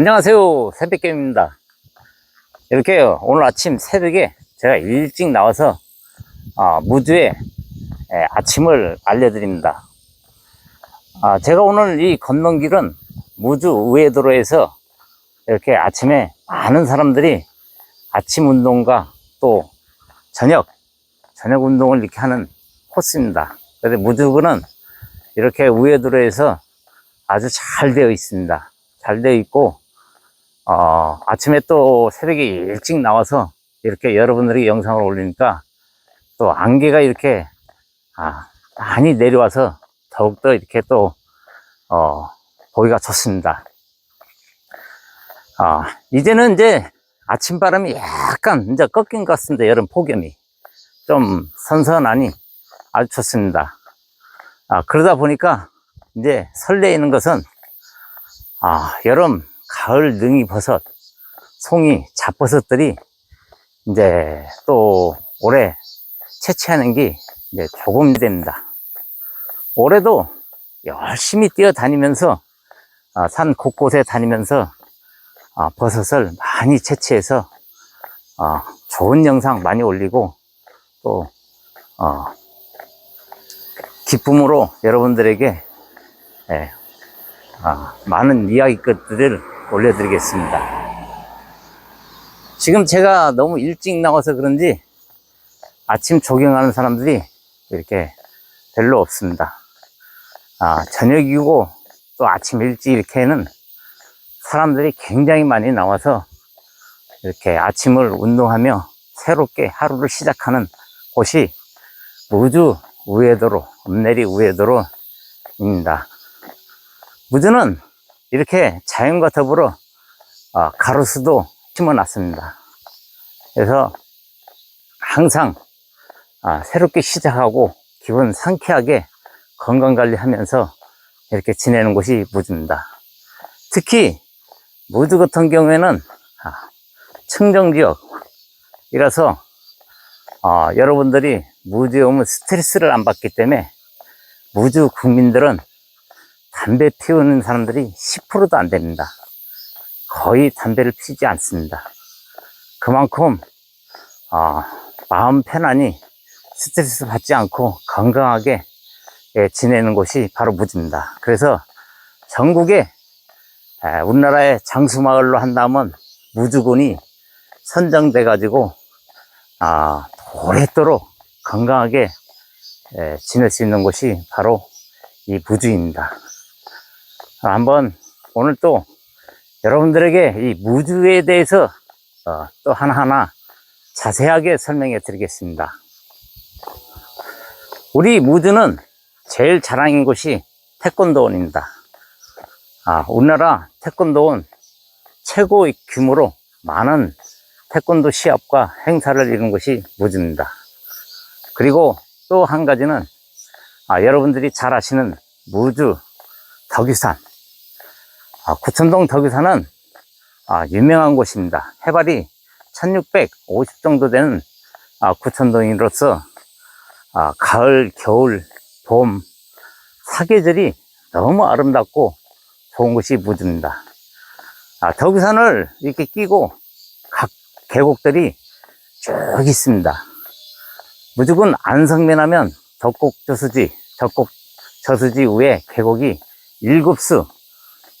안녕하세요. 새벽개입니다. 이렇게 오늘 아침 새벽에 제가 일찍 나와서 아, 무주에 예, 아침을 알려드립니다. 아, 제가 오늘 이 걷는 길은 무주 우회도로에서 이렇게 아침에 많은 사람들이 아침 운동과 또 저녁, 저녁 운동을 이렇게 하는 코스입니다. 그래서 무주구는 이렇게 우회도로에서 아주 잘 되어 있습니다. 잘 되어 있고, 어, 아침에 또 새벽에 일찍 나와서 이렇게 여러분들이 영상을 올리니까 또 안개가 이렇게, 아, 많이 내려와서 더욱더 이렇게 또, 어, 보기가 좋습니다. 아, 이제는 이제 아침 바람이 약간 이제 꺾인 것 같습니다. 여름 폭염이. 좀 선선하니 아주 좋습니다. 아, 그러다 보니까 이제 설레이는 것은 아, 여름, 가을 능이 버섯, 송이, 잡버섯들이 이제 또 올해 채취하는 게 이제 조금 됩니다. 올해도 열심히 뛰어다니면서 아, 산 곳곳에 다니면서 아, 버섯을 많이 채취해서 아, 좋은 영상 많이 올리고 또 어, 기쁨으로 여러분들에게 예, 아, 많은 이야기 것들을 올려드리겠습니다. 지금 제가 너무 일찍 나와서 그런지 아침 조경하는 사람들이 이렇게 별로 없습니다. 아, 저녁이고 또 아침 일찍 이렇게는 사람들이 굉장히 많이 나와서 이렇게 아침을 운동하며 새롭게 하루를 시작하는 곳이 무주 우회도로, 읍내리 우회도로입니다. 무주는 이렇게 자연과 더불어 어, 가로수도 심어놨습니다. 그래서 항상 아, 새롭게 시작하고 기분 상쾌하게 건강관리하면서 이렇게 지내는 곳이 무주입니다. 특히 무주 같은 경우에는 아, 청정지역이라서 어, 여러분들이 무주에 오면 스트레스를 안 받기 때문에 무주 국민들은 담배 피우는 사람들이 10%도 안 됩니다. 거의 담배를 피지 않습니다. 그만큼 어, 마음 편안히 스트레스 받지 않고 건강하게 예, 지내는 곳이 바로 무주입니다. 그래서 전국에 에, 우리나라의 장수마을로 한다면 무주군이 선정돼 가지고 아, 오랫도록 건강하게 에, 지낼 수 있는 곳이 바로 이 무주입니다. 아, 한번 오늘 또 여러분들에게 이 무주에 대해서 어, 또 하나하나 자세하게 설명해 드리겠습니다. 우리 무주는 제일 자랑인 곳이 태권도원입니다. 아, 우리나라 태권도원 최고의 규모로 많은 태권도 시합과 행사를 이룬 곳이 무주입니다. 그리고 또 한 가지는 아, 여러분들이 잘 아시는 무주 덕유산 아, 구천동 덕유산은 아, 유명한 곳입니다. 해발이 1650 정도 되는 아, 구천동으로서 아, 가을, 겨울, 봄, 사계절이 너무 아름답고 좋은 곳이 무주입니다. 아, 덕유산을 이렇게 끼고 각 계곡들이 쭉 있습니다. 무조건 안성면 하면 덕곡 저수지, 덕곡 저수지 위에 계곡이 일곱 수,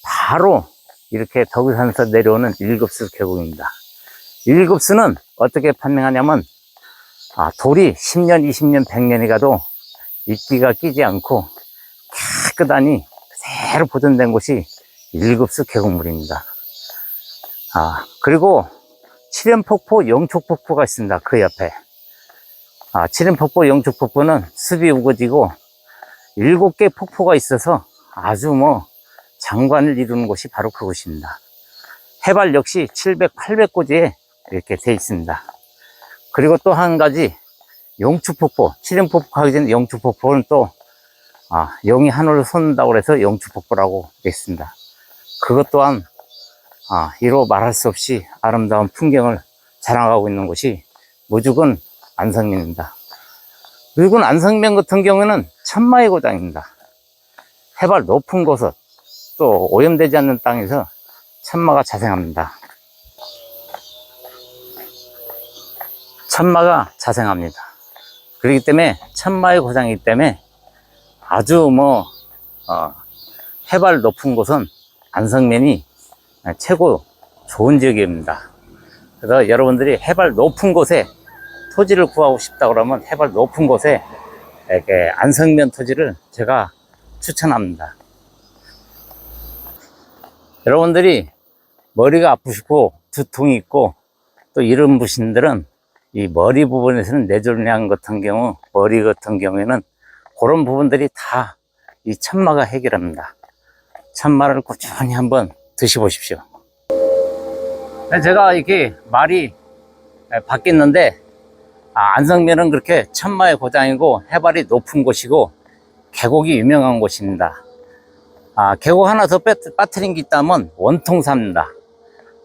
바로 이렇게 덕유산에서 내려오는 일곱 수 계곡입니다. 일곱 수는 어떻게 판명하냐면, 아, 돌이 10년, 20년, 100년이 가도 이끼가 끼지 않고 깨끗하니 새로 보존된 곳이 일곱 수 계곡물입니다. 아, 그리고 칠연폭포, 영촉폭포가 있습니다. 그 옆에. 아, 칠연폭포, 영촉폭포는 숲이 우거지고 일곱 개 폭포가 있어서 아주 뭐 장관을 이루는 곳이 바로 그곳입니다. 해발 역시 700, 800고지에 이렇게 돼 있습니다. 그리고 또 한 가지 영추폭포, 칠연폭포 하기 전에 영추폭포는 또 아, 영이 하늘을 솟는다고 해서 영추폭포라고 되어 있습니다. 그것 또한 아, 이로 말할 수 없이 아름다운 풍경을 자랑하고 있는 곳이 무죽은 안성면입니다. 무죽은 안성면 같은 경우에는 천마의 고장입니다. 해발 높은 곳은 또 오염되지 않는 땅에서 천마가 자생합니다. 천마가 자생합니다. 그렇기 때문에 천마의 고장이기 때문에 아주 뭐 어, 해발 높은 곳은 안성면이 최고 좋은 지역입니다. 그래서 여러분들이 해발 높은 곳에 토지를 구하고 싶다 그러면 해발 높은 곳에 이렇게 안성면 토지를 제가 추천합니다. 여러분들이 머리가 아프시고 두통이 있고 또 이런 분들은 이 머리 부분에서는 뇌졸량 같은 경우 머리 같은 경우에는 그런 부분들이 다이 천마가 해결합니다. 천마를 꾸준히 한번 드셔보십시오. 제가 이렇게 말이 바뀌었는데 아, 안성면은 그렇게 천마의 고장이고 해발이 높은 곳이고 계곡이 유명한 곳입니다. 아, 계곡 하나 더 빠, 빠뜨린 게 있다면 원통사입니다.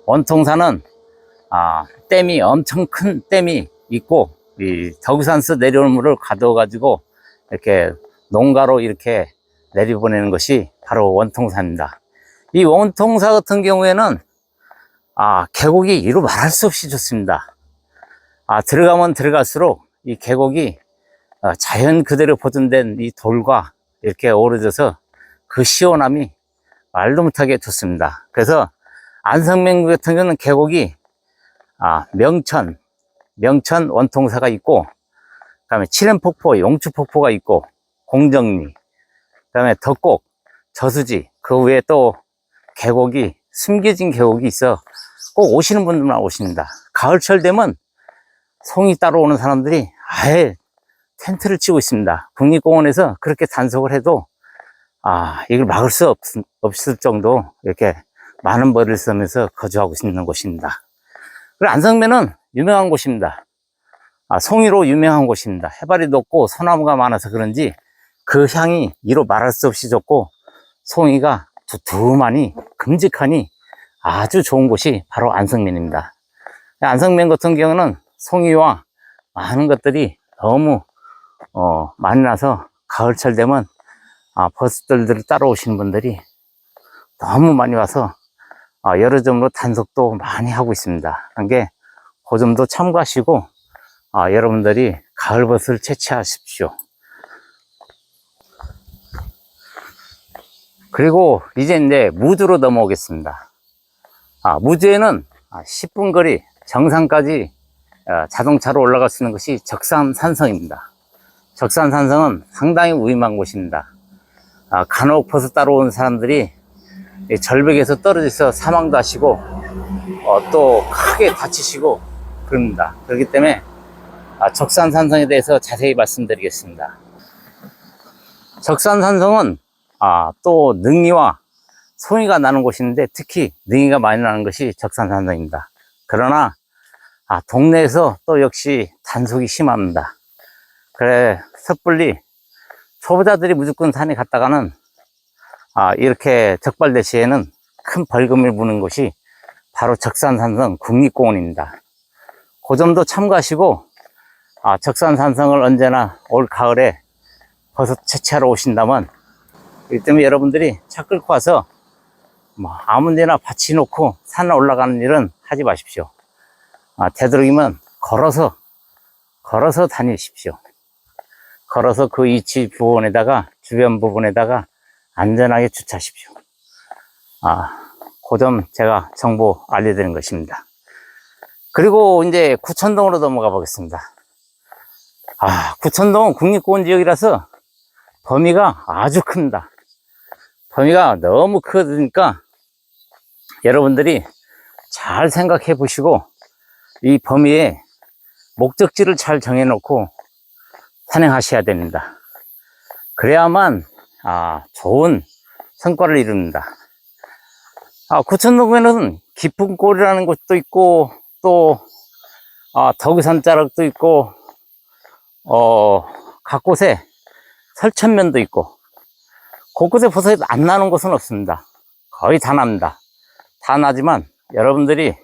원통사는 아, 댐이 엄청 큰 댐이 있고 이 덕산서 내려오는 물을 가둬가지고 이렇게 농가로 이렇게 내려보내는 것이 바로 원통사입니다. 이 원통사 같은 경우에는 아, 계곡이 이루 말할 수 없이 좋습니다. 아, 들어가면 들어갈수록 이 계곡이 어, 자연 그대로 보존된 이 돌과 이렇게 어우러져서 그 시원함이 말도 못하게 좋습니다. 그래서 안성맹 같은 경우는 계곡이 아, 명천, 명천 원통사가 있고, 그 다음에 칠연폭포, 용추폭포가 있고, 공정리, 그 다음에 덕곡, 저수지, 그 위에 또 계곡이, 숨겨진 계곡이 있어 꼭 오시는 분들만 오십니다. 가을철 되면 송이 따러 오는 사람들이 아예 텐트를 치고 있습니다. 국립공원에서 그렇게 단속을 해도 아, 이걸 막을 수 없, 없을 정도 이렇게 많은 벌을 쓰면서 거주하고 있는 곳입니다. 그리고 안성면은 유명한 곳입니다. 아, 송이로 유명한 곳입니다. 해발이 높고 소나무가 많아서 그런지 그 향이 이로 말할 수 없이 좋고 송이가 두툼하니 큼직하니 아주 좋은 곳이 바로 안성면입니다. 안성면 같은 경우는 송이와 많은 것들이 너무 어, 많이 나서 가을철 되면 아, 버스들을 따라오시는 분들이 너무 많이 와서 아, 여러 점으로 단속도 많이 하고 있습니다. 그게 그 점도 참고하시고 아, 여러분들이 가을 버스를 채취하십시오. 그리고 이제 이제 무주로 넘어오겠습니다. 아, 무주에는 10분 거리 정상까지 어, 자동차로 올라갈 수 있는 것이 적산산성입니다. 적산산성은 상당히 위험한 곳입니다. 아, 간혹 버스 따로 온 사람들이 이 절벽에서 떨어져서 사망도 하시고 어, 또 크게 다치시고 그럽니다. 그렇기 때문에 아, 적산산성에 대해서 자세히 말씀드리겠습니다. 적산산성은 아, 또 능이와 송이가 나는 곳인데 특히 능이가 많이 나는 것이 적산산성입니다. 그러나 아, 동네에서 또 역시 단속이 심합니다. 그래 섣불리 초보자들이 무조건 산에 갔다가는 아, 이렇게 적발될 시에는 큰 벌금을 무는 곳이 바로 적산산성 국립공원입니다. 그 점도 참고하시고 아, 적산산성을 언제나 올 가을에 버섯 채취하러 오신다면 이 때문에 여러분들이 차 끌고 와서 뭐 아무 데나 받치 놓고 산 올라가는 일은 하지 마십시오. 아, 되도록이면 걸어서 걸어서 다니십시오. 걸어서 그 위치 부분에다가 주변 부분에다가 안전하게 주차하십시오. 아, 그 점 제가 정보 알려드리는 것입니다. 그리고 이제 구천동으로 넘어가 보겠습니다. 아, 구천동은 국립공원 지역이라서 범위가 아주 큽니다. 범위가 너무 크니까 여러분들이 잘 생각해 보시고 이 범위에 목적지를 잘 정해놓고 산행하셔야 됩니다. 그래야만 아, 좋은 성과를 이룹니다. 아, 구천동에는 깊은 골이라는 곳도 있고 또 아, 덕유산 자락도 있고 어, 각 곳에 설천면도 있고 곳곳에 버섯이 안 나는 곳은 없습니다. 거의 다 납니다. 다 나지만 여러분들이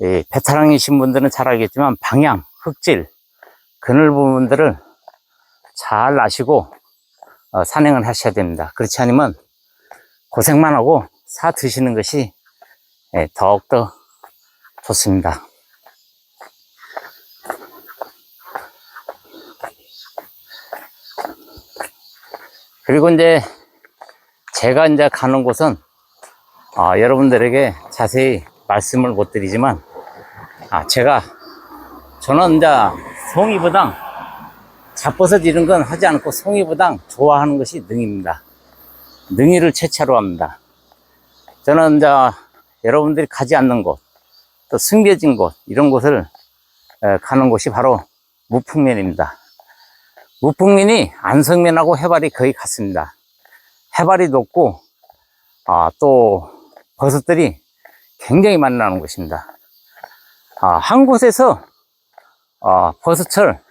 이 베테랑이신 분들은 잘 알겠지만 방향, 흙질, 그늘 부분들을 잘 아시고 어, 산행을 하셔야 됩니다. 그렇지 않으면 고생만 하고 사 드시는 것이 예, 더욱더 좋습니다. 그리고 이제 제가 이제 가는 곳은 아, 여러분들에게 자세히 말씀을 못 드리지만 아, 제가 저는 이제 송이부당 잡버섯 이런 건 하지 않고 송이부당 좋아하는 것이 능입니다. 능이를 채취하러 갑니다. 저는 이제 여러분들이 가지 않는 곳, 또 숨겨진 곳, 이런 곳을 에, 가는 곳이 바로 무풍면입니다. 무풍면이 안성면하고 해발이 거의 같습니다. 해발이 높고, 아, 또 버섯들이 굉장히 많이 나는 곳입니다. 아, 한 곳에서 아, 버섯을 에,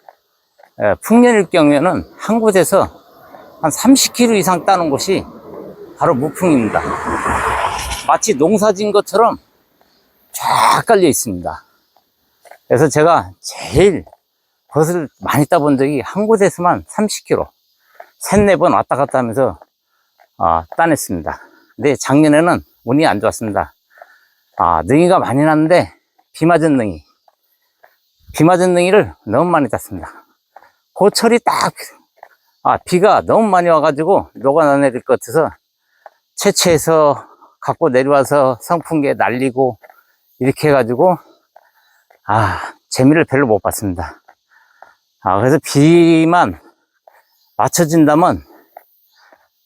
풍년일 경우에는 한 곳에서 한 30kg 이상 따는 곳이 바로 무풍입니다. 마치 농사진 것처럼 쫙 깔려 있습니다. 그래서 제가 제일 버섯을 많이 따본 적이 한 곳에서만 30kg, 셋네 번 왔다 갔다 하면서 아, 따냈습니다. 근데 작년에는 운이 안 좋았습니다. 아, 능이가 많이 났는데 비 맞은 능이, 비 맞은 능이를 너무 많이 땄습니다. 고철이 딱, 아, 비가 너무 많이 와가지고 녹아 내릴 것 같아서 채취해서 갖고 내려와서 성풍기에 날리고 이렇게 해가지고 아 재미를 별로 못 봤습니다. 아 그래서 비만 맞춰진다면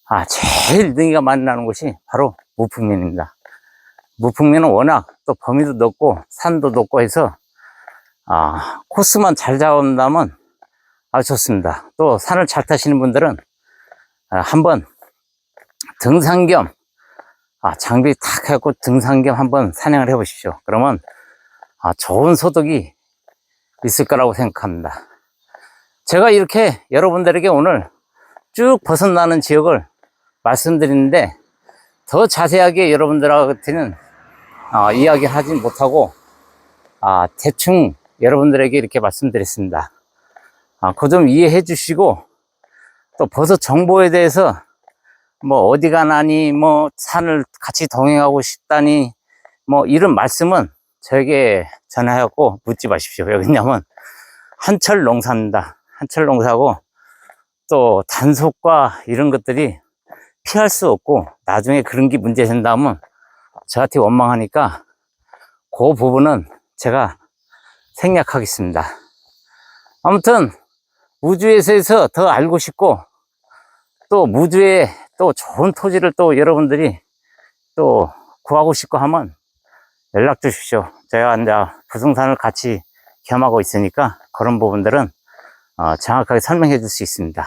아 제일 능이가 많이 나는 곳이 바로 무풍면입니다. 무풍면은 워낙 또 범위도 높고 산도 높고 해서 아 코스만 잘 잡는다면 아주 좋습니다. 또 산을 잘 타시는 분들은 아, 한번 등산 겸 아, 장비 탁 해갖고 등산 겸 한번 산행을 해 보십시오. 그러면 아, 좋은 소득이 있을 거라고 생각합니다. 제가 이렇게 여러분들에게 오늘 쭉 벗어나는 지역을 말씀드리는데 더 자세하게 여러분들한테는 아, 이야기하지 못하고 아, 대충 여러분들에게 이렇게 말씀드렸습니다. 아, 그 좀 이해해 주시고 또 버섯 정보에 대해서 뭐 어디 가 나니 뭐 산을 같이 동행하고 싶다니 뭐 이런 말씀은 저에게 전화하고 묻지 마십시오. 왜냐면 한철 농사입니다. 한철 농사고 또 단속과 이런 것들이 피할 수 없고 나중에 그런 게 문제 된다면 저한테 원망하니까 그 부분은 제가 생략하겠습니다. 아무튼 우주에서 더 알고 싶고 또 무주에 또 좋은 토지를 또 여러분들이 또 구하고 싶고 하면 연락 주십시오. 제가 이제 부승산을 같이 겸하고 있으니까 그런 부분들은 어, 정확하게 설명해 줄 수 있습니다.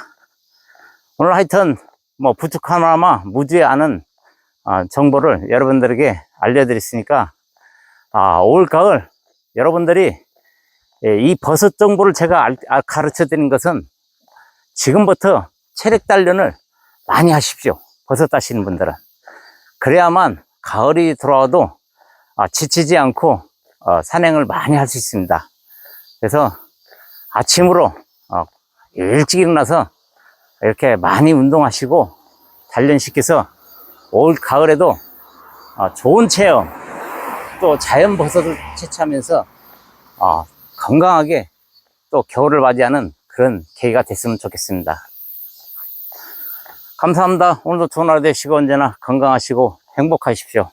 오늘 하여튼 뭐 부축 하나마 무주에 아는 어, 정보를 여러분들에게 알려드렸으니까 아, 올 가을 여러분들이 예, 이 버섯 정보를 제가 알- 아, 가르쳐 드린 것은 지금부터 체력 단련을 많이 하십시오. 버섯 따시는 분들은. 그래야만 가을이 돌아와도 아, 지치지 않고 어, 산행을 많이 할 수 있습니다. 그래서 아침으로 어, 일찍 일어나서 이렇게 많이 운동하시고 단련시켜서 올 가을에도 어, 좋은 체험 또 자연 버섯을 채취하면서 어, 건강하게 또 겨울을 맞이하는 그런 계기가 됐으면 좋겠습니다. 감사합니다. 오늘도 좋은 하루 되시고 언제나 건강하시고 행복하십시오.